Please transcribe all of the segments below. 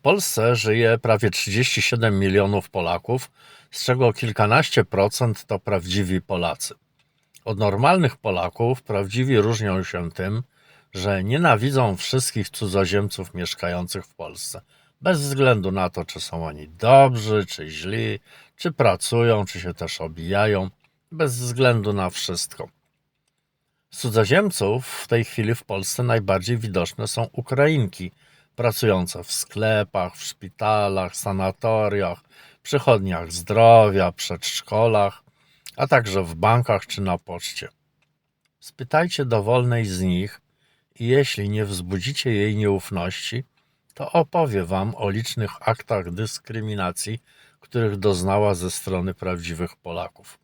W Polsce żyje prawie 37 milionów Polaków, z czego kilkanaście procent to prawdziwi Polacy. Od normalnych Polaków prawdziwi różnią się tym, że nienawidzą wszystkich cudzoziemców mieszkających w Polsce, bez względu na to, czy są oni dobrzy, czy źli, czy pracują, czy się też obijają, bez względu na wszystko. Z cudzoziemców w tej chwili w Polsce najbardziej widoczne są Ukrainki, pracujące w sklepach, w szpitalach, sanatoriach, przychodniach zdrowia, przedszkolach, a także w bankach czy na poczcie. Spytajcie dowolnej z nich i jeśli nie wzbudzicie jej nieufności, to opowie wam o licznych aktach dyskryminacji, których doznała ze strony prawdziwych Polaków.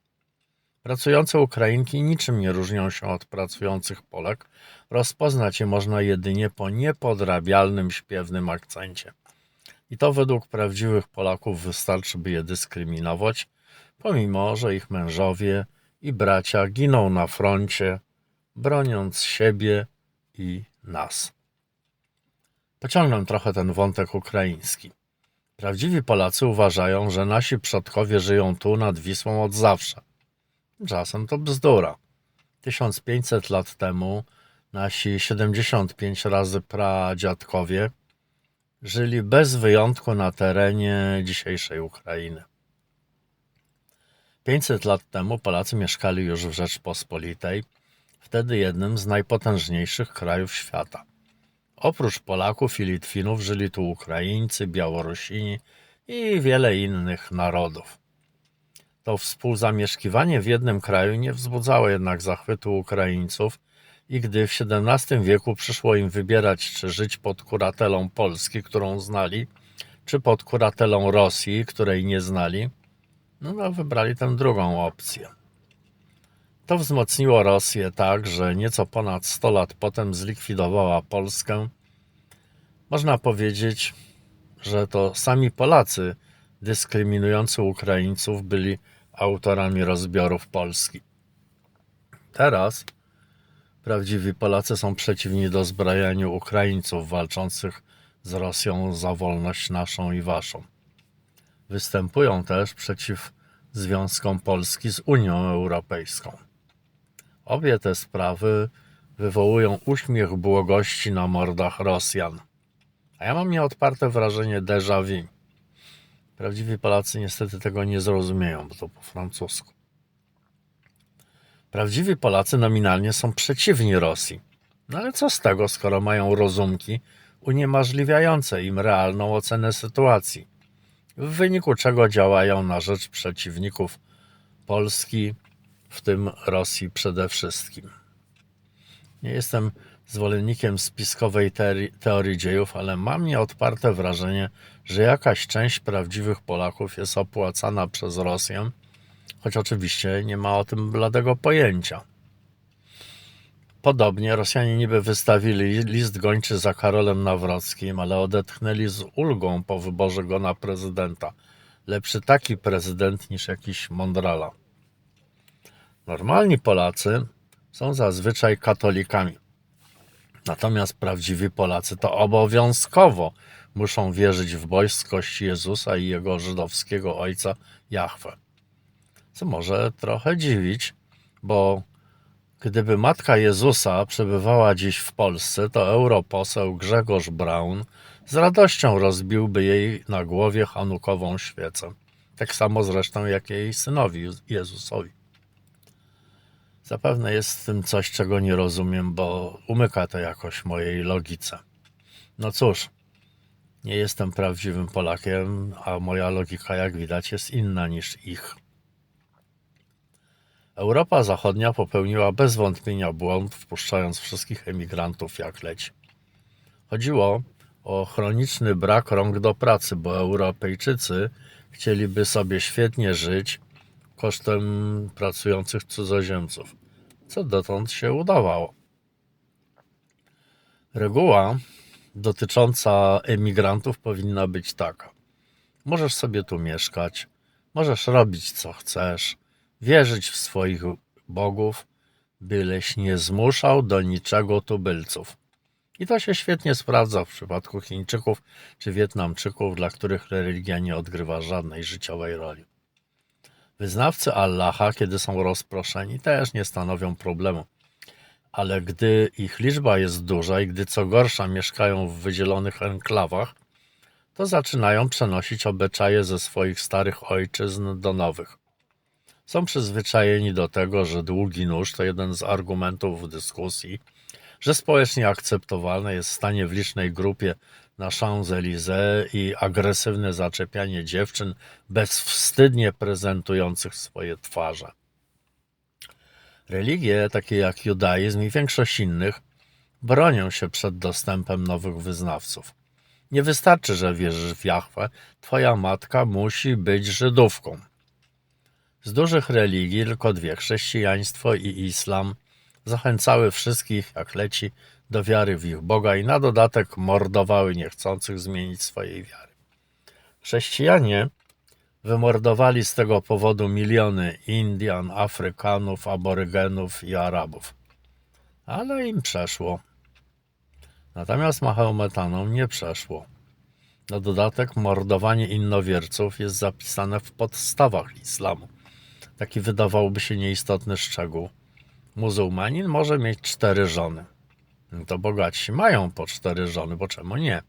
Pracujące Ukrainki niczym nie różnią się od pracujących Polek. Rozpoznać je można jedynie po niepodrabialnym, śpiewnym akcencie. I to według prawdziwych Polaków wystarczy, by je dyskryminować, pomimo że ich mężowie i bracia giną na froncie, broniąc siebie i nas. Pociągnę trochę ten wątek ukraiński. Prawdziwi Polacy uważają, że nasi przodkowie żyją tu nad Wisłą od zawsze. Czasem to bzdura. 1500 lat temu nasi 75 razy pradziadkowie żyli bez wyjątku na terenie dzisiejszej Ukrainy. 500 lat temu Polacy mieszkali już w Rzeczpospolitej, wtedy jednym z najpotężniejszych krajów świata. Oprócz Polaków i Litwinów żyli tu Ukraińcy, Białorusini i wiele innych narodów. To współzamieszkiwanie w jednym kraju nie wzbudzało jednak zachwytu Ukraińców i gdy w XVII wieku przyszło im wybierać, czy żyć pod kuratelą Polski, którą znali, czy pod kuratelą Rosji, której nie znali, no, no wybrali tę drugą opcję. To wzmocniło Rosję tak, że nieco ponad 100 lat potem zlikwidowała Polskę. Można powiedzieć, że to sami Polacy dyskryminujący Ukraińców byli autorami rozbiorów Polski. Teraz prawdziwi Polacy są przeciwni dozbrajaniu Ukraińców walczących z Rosją za wolność naszą i waszą. Występują też przeciw związkom Polski z Unią Europejską. Obie te sprawy wywołują uśmiech błogości na mordach Rosjan. A ja mam nieodparte wrażenie déjà vu. Prawdziwi Polacy niestety tego nie zrozumieją, bo to po francusku. Prawdziwi Polacy nominalnie są przeciwni Rosji. No ale co z tego, skoro mają rozumki uniemożliwiające im realną ocenę sytuacji, w wyniku czego działają na rzecz przeciwników Polski, w tym Rosji przede wszystkim. Nie jestem zwolennikiem spiskowej teorii, teorii dziejów, ale mam nieodparte wrażenie, że jakaś część prawdziwych Polaków jest opłacana przez Rosję, choć oczywiście nie ma o tym bladego pojęcia. Podobnie Rosjanie niby wystawili list gończy za Karolem Nawrockim, ale odetchnęli z ulgą po wyborze go na prezydenta. Lepszy taki prezydent niż jakiś mądrala. Normalni Polacy są zazwyczaj katolikami. Natomiast prawdziwi Polacy to obowiązkowo muszą wierzyć w boskość Jezusa i jego żydowskiego ojca Jahwe. Co może trochę dziwić, bo gdyby matka Jezusa przebywała dziś w Polsce, to europoseł Grzegorz Braun z radością rozbiłby jej na głowie hanukową świecę. Tak samo zresztą jak jej synowi Jezusowi. Zapewne jest w tym coś, czego nie rozumiem, bo umyka to jakoś mojej logice. No cóż, nie jestem prawdziwym Polakiem, a moja logika, jak widać, jest inna niż ich. Europa Zachodnia popełniła bez wątpienia błąd, wpuszczając wszystkich emigrantów jak leci. Chodziło o chroniczny brak rąk do pracy, bo Europejczycy chcieliby sobie świetnie żyć kosztem pracujących cudzoziemców, co dotąd się udawało. Reguła dotycząca emigrantów powinna być taka. Możesz sobie tu mieszkać, możesz robić co chcesz, wierzyć w swoich bogów, byleś nie zmuszał do niczego tubylców. I to się świetnie sprawdza w przypadku Chińczyków czy Wietnamczyków, dla których religia nie odgrywa żadnej życiowej roli. Wyznawcy Allaha, kiedy są rozproszeni, też nie stanowią problemu. Ale gdy ich liczba jest duża i gdy co gorsza mieszkają w wydzielonych enklawach, to zaczynają przenosić obyczaje ze swoich starych ojczyzn do nowych. Są przyzwyczajeni do tego, że długi nóż to jeden z argumentów w dyskusji, że społecznie akceptowalne jest stanie w licznej grupie na Champs-Élysées i agresywne zaczepianie dziewczyn bezwstydnie prezentujących swoje twarze. Religie, takie jak judaizm i większość innych, bronią się przed dostępem nowych wyznawców. Nie wystarczy, że wierzysz w Jahwe, twoja matka musi być Żydówką. Z dużych religii tylko dwie, chrześcijaństwo i islam, zachęcały wszystkich, jak leci, do wiary w ich Boga i na dodatek mordowały niechcących zmienić swojej wiary. Chrześcijanie wymordowali z tego powodu miliony Indian, Afrykanów, Aborygenów i Arabów. Ale im przeszło. Natomiast Mahometanom nie przeszło. Na dodatek mordowanie innowierców jest zapisane w podstawach islamu. Taki wydawałoby się nieistotny szczegół. Muzułmanin może mieć cztery żony. To bogatsi mają po cztery żony, bo czemu nie?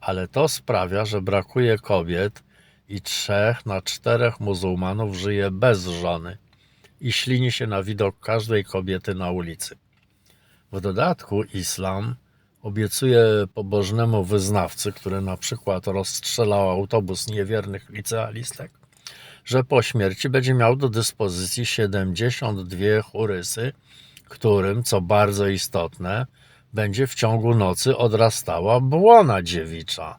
Ale to sprawia, że brakuje kobiet i trzech na czterech muzułmanów żyje bez żony i ślini się na widok każdej kobiety na ulicy. W dodatku islam obiecuje pobożnemu wyznawcy, który na przykład rozstrzelał autobus niewiernych licealistek, że po śmierci będzie miał do dyspozycji 72 churysy, którym, co bardzo istotne, będzie w ciągu nocy odrastała błona dziewicza.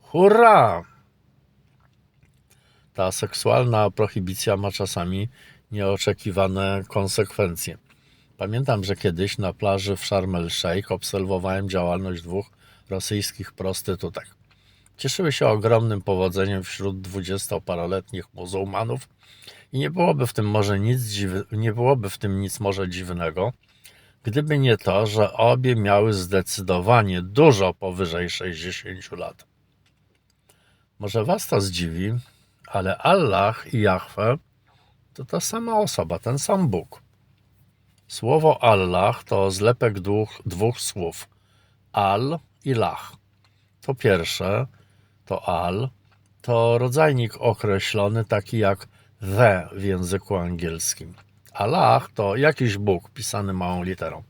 Hurra! Ta seksualna prohibicja ma czasami nieoczekiwane konsekwencje. Pamiętam, że kiedyś na plaży w Sharm el-Sheikh obserwowałem działalność dwóch rosyjskich prostytutek. Cieszyły się ogromnym powodzeniem wśród dwudziestoparoletnich muzułmanów i nie byłoby w tym może nic nie byłoby w tym nic może dziwnego, gdyby nie to, że obie miały zdecydowanie dużo powyżej 60 lat. Może was to zdziwi, ale Allah i Jahwe to ta sama osoba, ten sam Bóg. Słowo Allah to zlepek dwóch, dwóch słów al i lach. To pierwsze, to al, to rodzajnik określony taki jak the w języku angielskim. Allah to jakiś Bóg pisany małą literą.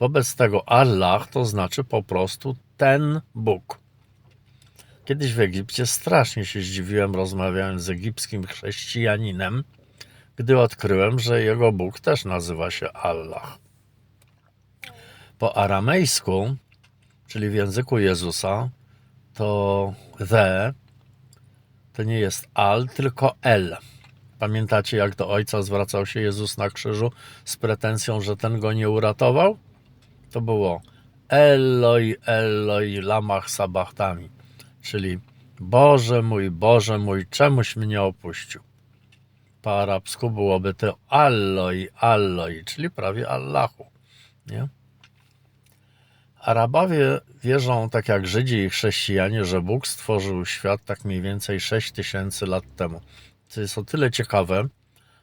Wobec tego Allah to znaczy po prostu ten Bóg. Kiedyś w Egipcie strasznie się zdziwiłem, rozmawiając z egipskim chrześcijaninem, gdy odkryłem, że jego Bóg też nazywa się Allah. Po aramejsku, czyli w języku Jezusa, to the to nie jest al, tylko el. Pamiętacie, jak do ojca zwracał się Jezus na krzyżu z pretensją, że ten go nie uratował? To było Eloi, Eloi, lamach sabachtami, czyli Boże mój, Boże mój, czemuś mnie opuścił. Po arabsku byłoby to Alloi, Alloi, czyli prawie Allahu. Nie? Arabowie wierzą, tak jak Żydzi i chrześcijanie, że Bóg stworzył świat tak mniej więcej 6 tysięcy lat temu. To jest o tyle ciekawe,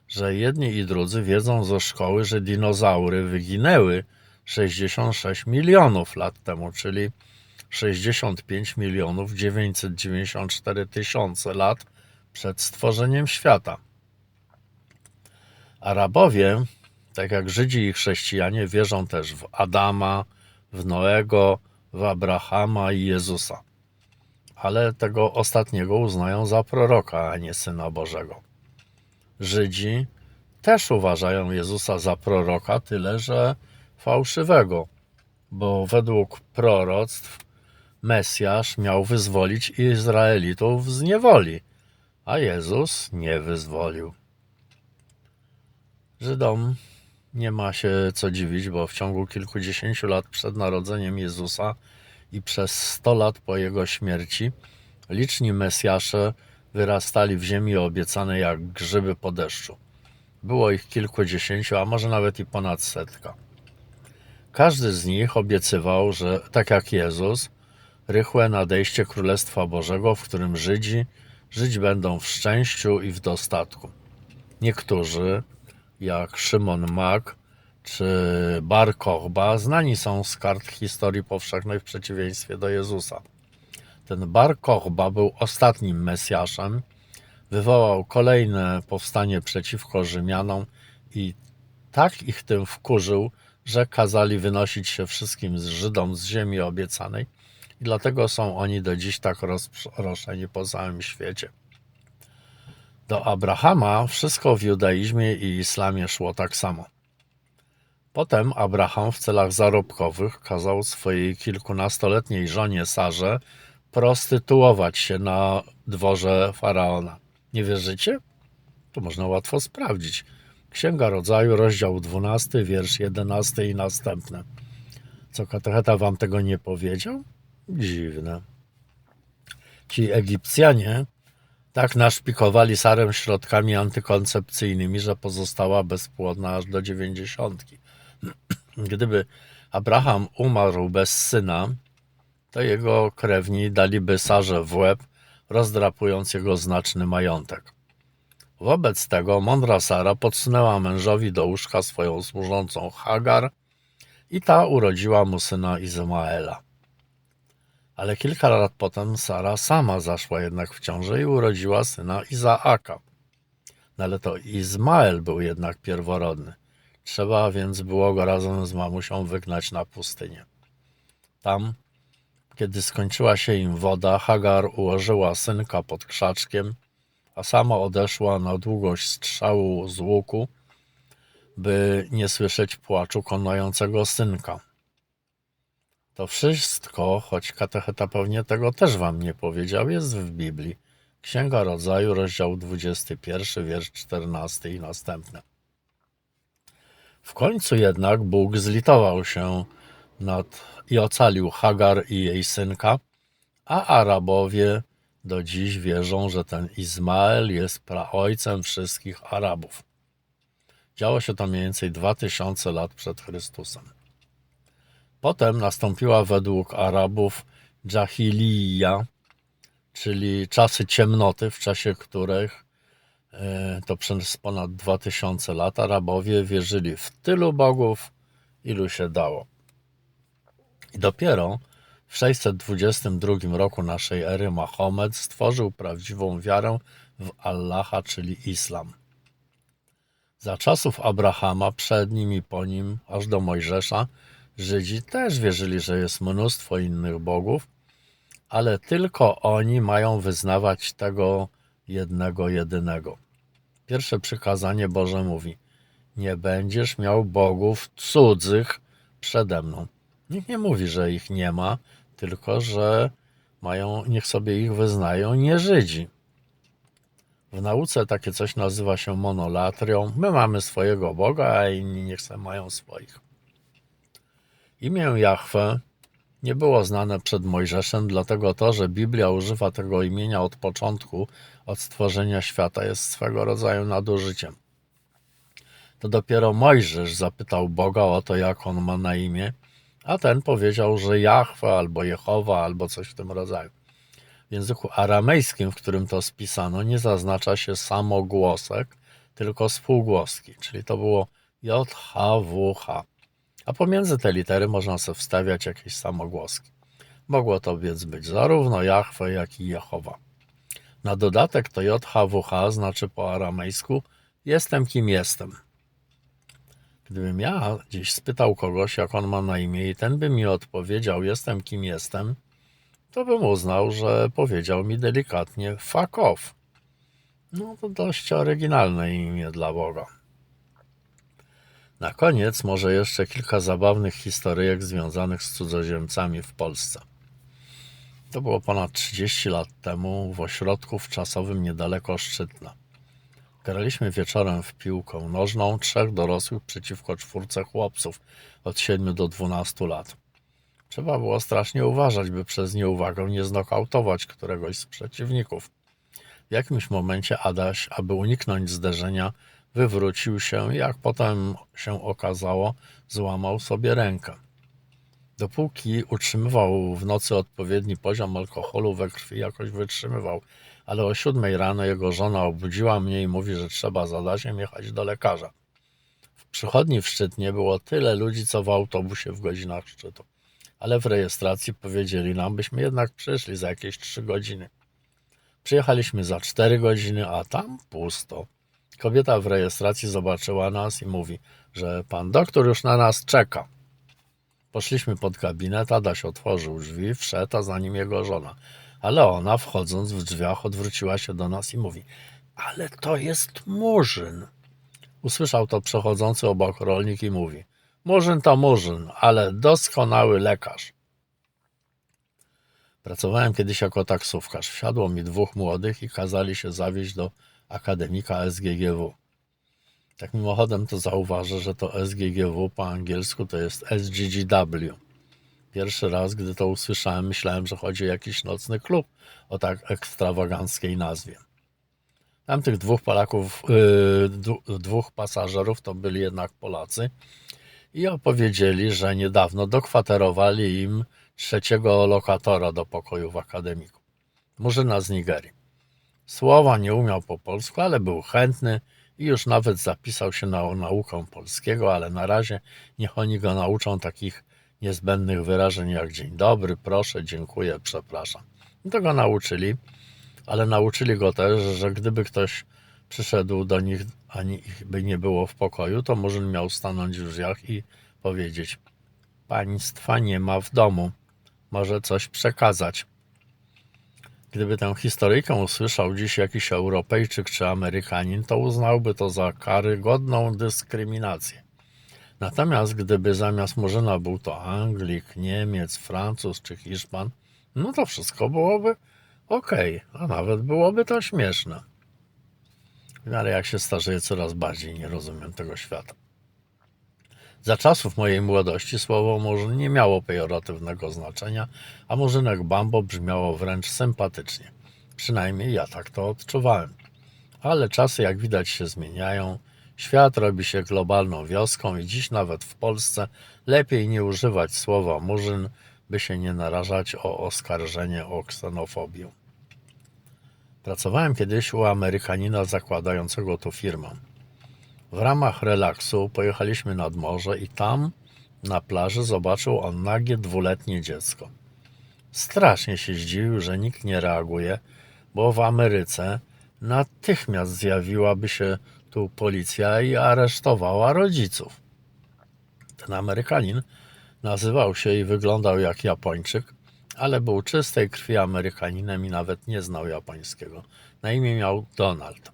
że jedni i drudzy wiedzą ze szkoły, że dinozaury wyginęły 66 milionów lat temu, czyli 65 milionów 994 tysiące lat przed stworzeniem świata. Arabowie, tak jak Żydzi i chrześcijanie, wierzą też w Adama, w Noego, w Abrahama i Jezusa. Ale tego ostatniego uznają za proroka, a nie syna Bożego. Żydzi też uważają Jezusa za proroka, tyle że fałszywego, bo według proroctw Mesjasz miał wyzwolić Izraelitów z niewoli, a Jezus nie wyzwolił. Żydom nie ma się co dziwić, bo w ciągu kilkudziesięciu lat przed narodzeniem Jezusa i przez sto lat po jego śmierci liczni Mesjasze wyrastali w ziemi obiecanej jak grzyby po deszczu. Było ich kilkudziesięciu, a może nawet i ponad setka. Każdy z nich obiecywał, że tak jak Jezus, rychłe nadejście Królestwa Bożego, w którym Żydzi żyć będą w szczęściu i w dostatku. Niektórzy, jak Szymon Mak czy Bar Kochba, znani są z kart historii powszechnej w przeciwieństwie do Jezusa. Ten Bar Kochba był ostatnim Mesjaszem, wywołał kolejne powstanie przeciwko Rzymianom i tak ich tym wkurzył, że kazali wynosić się wszystkim z Żydom z ziemi obiecanej i dlatego są oni do dziś tak rozproszeni po całym świecie. Do Abrahama wszystko w judaizmie i islamie szło tak samo. Potem Abraham w celach zarobkowych kazał swojej kilkunastoletniej żonie Sarze prostytuować się na dworze faraona. Nie wierzycie? To można łatwo sprawdzić. Księga Rodzaju, rozdział 12, wiersz 11 i następne. Co katecheta wam tego nie powiedział? Dziwne. Ci Egipcjanie tak naszpikowali Sarę środkami antykoncepcyjnymi, że pozostała bezpłodna aż do dziewięćdziesiątki. Gdyby Abraham umarł bez syna, to jego krewni daliby Sarze w łeb, rozdrapując jego znaczny majątek. Wobec tego mądra Sara podsunęła mężowi do łóżka swoją służącą Hagar i ta urodziła mu syna Izmaela. Ale kilka lat potem Sara sama zaszła jednak w ciążę i urodziła syna Izaaka. No ale to Izmael był jednak pierworodny. Trzeba więc było go razem z mamusią wygnać na pustynię. Tam, kiedy skończyła się im woda, Hagar ułożyła synka pod krzaczkiem, a sama odeszła na długość strzału z łuku, by nie słyszeć płaczu konającego synka. To wszystko, choć katecheta pewnie tego też wam nie powiedział, jest w Biblii. Księga Rodzaju, rozdział 21, wiersz 14 i następne. W końcu jednak Bóg zlitował się nad i ocalił Hagar i jej synka, a Arabowie do dziś wierzą, że ten Izmael jest praojcem wszystkich Arabów. Działo się to mniej więcej 2000 lat przed Chrystusem. Potem nastąpiła według Arabów Jahiliya, czyli czasy ciemnoty, w czasie których e, to przez ponad 2000 lat Arabowie wierzyli w tylu bogów, ilu się dało. I dopiero w 622 roku naszej ery Mahomet stworzył prawdziwą wiarę w Allaha, czyli islam. Za czasów Abrahama, przed nim i po nim, aż do Mojżesza, Żydzi też wierzyli, że jest mnóstwo innych bogów, ale tylko oni mają wyznawać tego jednego, jedynego. Pierwsze przykazanie Boże mówi: Nie będziesz miał bogów cudzych przede mną. Nikt nie mówi, że ich nie ma, tylko że mają, niech sobie ich wyznają nie Żydzi. W nauce takie coś nazywa się monolatrią. My mamy swojego Boga, a inni niech sobie mają swoich. Imię Jahwe nie było znane przed Mojżeszem, dlatego to, że Biblia używa tego imienia od początku, od stworzenia świata, jest swego rodzaju nadużyciem. To dopiero Mojżesz zapytał Boga o to, jak on ma na imię, a ten powiedział, że Jahwe albo Jehowa albo coś w tym rodzaju. W języku aramejskim, w którym to spisano, nie zaznacza się samogłosek, tylko spółgłoski, czyli to było J, H, W, H. A pomiędzy te litery można sobie wstawiać jakieś samogłoski. Mogło to więc być zarówno Jahwe, jak i Jehowa. Na dodatek to JHWH znaczy po aramejsku jestem kim jestem. Gdybym ja gdzieś spytał kogoś, jak on ma na imię, i ten by mi odpowiedział, jestem kim jestem, to bym uznał, że powiedział mi delikatnie fuck off. No to dość oryginalne imię dla Boga. Na koniec może jeszcze kilka zabawnych historyjek związanych z cudzoziemcami w Polsce. To było ponad 30 lat temu w ośrodku wczasowym niedaleko Szczytna. Graliśmy wieczorem w piłkę nożną, trzech dorosłych przeciwko czwórce chłopców od 7 do 12 lat. Trzeba było strasznie uważać, by przez nieuwagę nie znokautować któregoś z przeciwników. W jakimś momencie Adaś, aby uniknąć zderzenia, wywrócił się jak potem się okazało, złamał sobie rękę. Dopóki utrzymywał w nocy odpowiedni poziom alkoholu we krwi, jakoś wytrzymywał. Ale o siódmej rano jego żona obudziła mnie i mówi, że trzeba za Dasiem jechać do lekarza. W przychodni w Szczytnie było tyle ludzi, co w autobusie w godzinach szczytu. Ale w rejestracji powiedzieli nam, byśmy jednak przyszli za jakieś trzy godziny. Przyjechaliśmy za cztery godziny, a tam pusto. Kobieta w rejestracji zobaczyła nas i mówi, że pan doktor już na nas czeka. Poszliśmy pod gabinet, Adaś otworzył drzwi, wszedł, a za nim jego żona. Ale ona, wchodząc w drzwiach, odwróciła się do nas i mówi: Ale to jest murzyn. Usłyszał to przechodzący obok rolnik i mówi: Murzyn to murzyn, ale doskonały lekarz. Pracowałem kiedyś jako taksówkarz. Wsiadło mi dwóch młodych i kazali się zawieźć do akademika SGGW. Tak mimochodem to zauważę, że to SGGW po angielsku to jest SGGW. Pierwszy raz, gdy to usłyszałem, myślałem, że chodzi o jakiś nocny klub o tak ekstrawaganckiej nazwie. Tamtych dwóch Polaków, yy, dwóch pasażerów to byli jednak Polacy i opowiedzieli, że niedawno dokwaterowali im trzeciego lokatora do pokoju w akademiku. Murzyna z Nigerii. Słowa nie umiał po polsku, ale był chętny i już nawet zapisał się na naukę polskiego, ale na razie niech oni go nauczą takich niezbędnych wyrażeń jak dzień dobry, proszę, dziękuję, przepraszam. I to go nauczyli, ale nauczyli go też, że gdyby ktoś przyszedł do nich, ani ich by nie było w pokoju, to Murzyn miał stanąć w drzwiach i powiedzieć: Państwa nie ma w domu, może coś przekazać. Gdyby tę historyjkę usłyszał dziś jakiś Europejczyk czy Amerykanin, to uznałby to za karygodną dyskryminację. Natomiast gdyby zamiast Murzyna był to Anglik, Niemiec, Francuz czy Hiszpan, no to wszystko byłoby ok, a nawet byłoby to śmieszne. No Ale jak się starzeję, coraz bardziej nie rozumiem tego świata. Za czasów mojej młodości słowo murzyn nie miało pejoratywnego znaczenia, a murzynek bambo brzmiało wręcz sympatycznie. Przynajmniej ja tak to odczuwałem. Ale czasy, jak widać, się zmieniają. Świat robi się globalną wioską i dziś nawet w Polsce lepiej nie używać słowa murzyn, by się nie narażać o oskarżenie o ksenofobię. Pracowałem kiedyś u Amerykanina zakładającego tu firmę. W ramach relaksu pojechaliśmy nad morze i tam na plaży zobaczył on nagie dwuletnie dziecko. Strasznie się zdziwił, że nikt nie reaguje, bo w Ameryce natychmiast zjawiłaby się tu policja i aresztowała rodziców. Ten Amerykanin nazywał się i wyglądał jak Japończyk, ale był czystej krwi Amerykaninem i nawet nie znał japońskiego. Na imię miał Donald.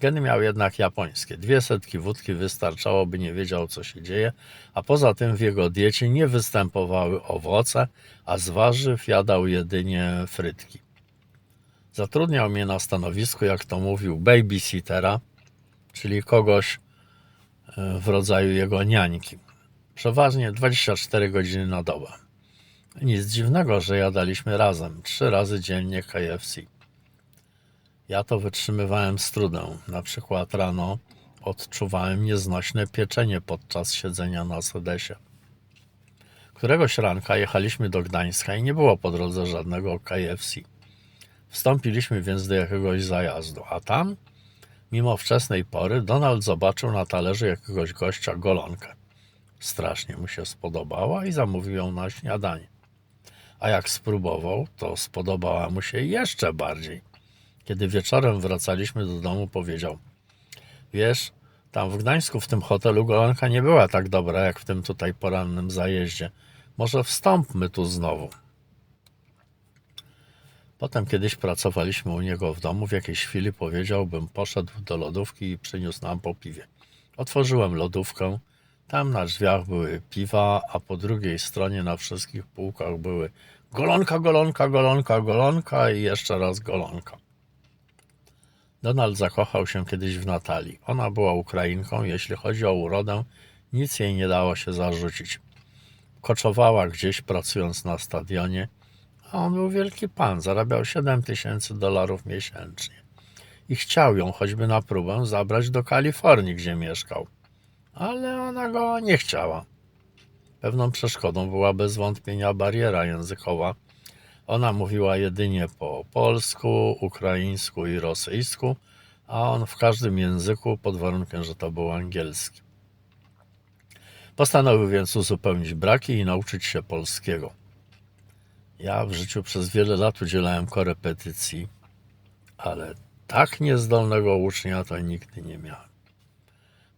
Geny miał jednak japońskie. Dwie setki wódki wystarczało, by nie wiedział, co się dzieje, a poza tym w jego diecie nie występowały owoce, a z warzyw jadał jedynie frytki. Zatrudniał mnie na stanowisku, jak to mówił, babysittera, czyli kogoś e, w rodzaju jego niańki. Przeważnie 24 godziny na dobę. Nic dziwnego, że jadaliśmy razem, trzy razy dziennie KFC. Ja to wytrzymywałem z trudem. Na przykład rano odczuwałem nieznośne pieczenie podczas siedzenia na sedesie. Któregoś ranka jechaliśmy do Gdańska i nie było po drodze żadnego KFC. Wstąpiliśmy więc do jakiegoś zajazdu, a tam, mimo wczesnej pory, Donald zobaczył na talerzu jakiegoś gościa golonkę. Strasznie mu się spodobała i zamówił ją na śniadanie. A jak spróbował, to spodobała mu się jeszcze bardziej. Kiedy wieczorem wracaliśmy do domu, powiedział: Wiesz, tam w Gdańsku w tym hotelu golonka nie była tak dobra jak w tym tutaj porannym zajeździe. Może wstąpmy tu znowu. Potem kiedyś pracowaliśmy u niego w domu. W jakiejś chwili powiedział, bym poszedł do lodówki i przyniósł nam po piwie. Otworzyłem lodówkę. Tam na drzwiach były piwa, a po drugiej stronie na wszystkich półkach były golonka, golonka, golonka, golonka i jeszcze raz golonka. Donald zakochał się kiedyś w Natalii. Ona była Ukrainką, jeśli chodzi o urodę, nic jej nie dało się zarzucić. Koczowała gdzieś pracując na stadionie, a on był wielki pan, zarabiał 7 tysięcy dolarów miesięcznie. I chciał ją choćby na próbę zabrać do Kalifornii, gdzie mieszkał. Ale ona go nie chciała. Pewną przeszkodą była bez wątpienia bariera językowa. Ona mówiła jedynie po polsku, ukraińsku i rosyjsku, a on w każdym języku pod warunkiem, że to był angielski. Postanowił więc uzupełnić braki i nauczyć się polskiego. Ja w życiu przez wiele lat udzielałem korepetycji, ale tak niezdolnego ucznia to nigdy nie miałem.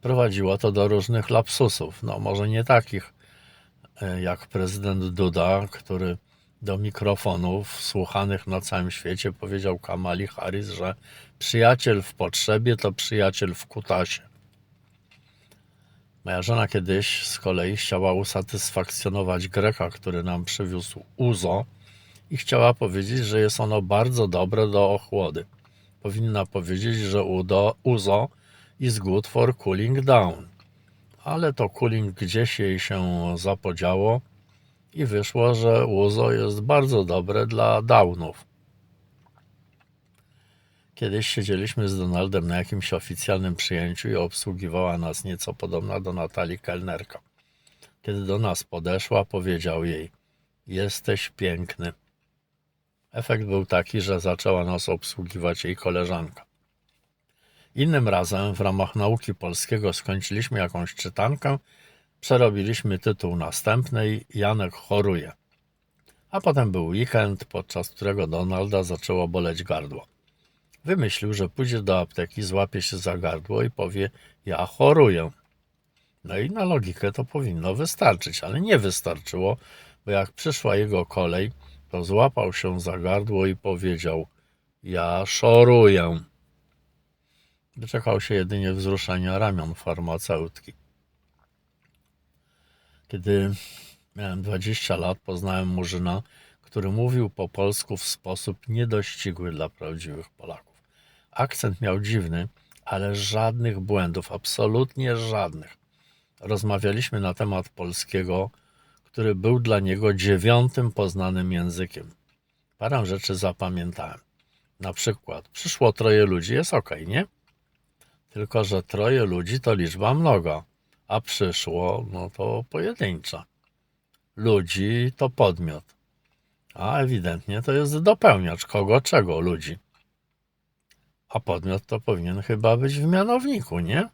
Prowadziło to do różnych lapsusów, no może nie takich e, jak prezydent Duda, który do mikrofonów słuchanych na całym świecie powiedział Kamali Harris, że przyjaciel w potrzebie to przyjaciel w kutasie. Moja żona kiedyś z kolei chciała usatysfakcjonować Greka, który nam przywiózł uzo i chciała powiedzieć, że jest ono bardzo dobre do ochłody. Powinna powiedzieć, że udo, uzo is good for cooling down. Ale to cooling gdzieś jej się zapodziało i wyszło, że uzo jest bardzo dobre dla downów. Kiedyś siedzieliśmy z Donaldem na jakimś oficjalnym przyjęciu i obsługiwała nas nieco podobna do Natalii kelnerka. Kiedy do nas podeszła, powiedział jej: Jesteś piękny. Efekt był taki, że zaczęła nas obsługiwać jej koleżanka. Innym razem w ramach nauki polskiego skończyliśmy jakąś czytankę, przerobiliśmy tytuł następnej Janek choruje. A potem był weekend, podczas którego Donalda zaczęło boleć gardło. Wymyślił, że pójdzie do apteki, złapie się za gardło i powie: Ja choruję. No i na logikę to powinno wystarczyć, ale nie wystarczyło, bo jak przyszła jego kolej, to złapał się za gardło i powiedział: Ja szoruję. Doczekał się jedynie wzruszenia ramion farmaceutki. Kiedy miałem 20 lat, poznałem murzyna, który mówił po polsku w sposób niedościgły dla prawdziwych Polaków. Akcent miał dziwny, ale żadnych błędów, absolutnie żadnych. Rozmawialiśmy na temat polskiego, który był dla niego dziewiątym poznanym językiem. Parę rzeczy zapamiętałem. Na przykład, przyszło troje ludzi, jest ok, nie? Tylko, że troje ludzi to liczba mnoga, a przyszło, no to pojedyncza. Ludzi to podmiot, a ewidentnie to jest dopełniacz kogo, czego ludzi. A podmiot to powinien chyba być w mianowniku, nie?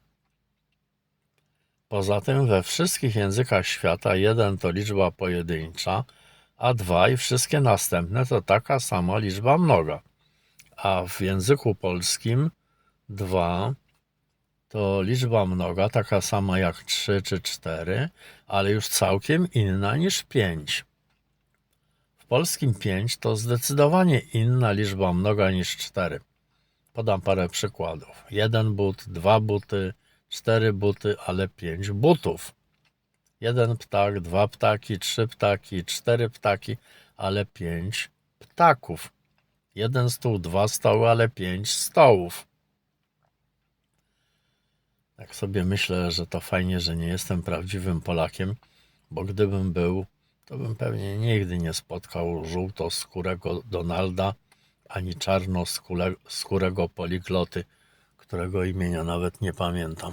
Poza tym we wszystkich językach świata jeden to liczba pojedyncza, a dwa i wszystkie następne to taka sama liczba mnoga. A w języku polskim dwa to liczba mnoga taka sama jak trzy czy cztery, ale już całkiem inna niż pięć. W polskim pięć to zdecydowanie inna liczba mnoga niż cztery. Podam parę przykładów. Jeden but, dwa buty, cztery buty, ale pięć butów. Jeden ptak, dwa ptaki, trzy ptaki, cztery ptaki, ale pięć ptaków. Jeden stół, dwa stoły, ale pięć stołów. Tak sobie myślę, że to fajnie, że nie jestem prawdziwym Polakiem, bo gdybym był, to bym pewnie nigdy nie spotkał żółtoskórego Donalda ani czarnoskórego poligloty, którego imienia nawet nie pamiętam.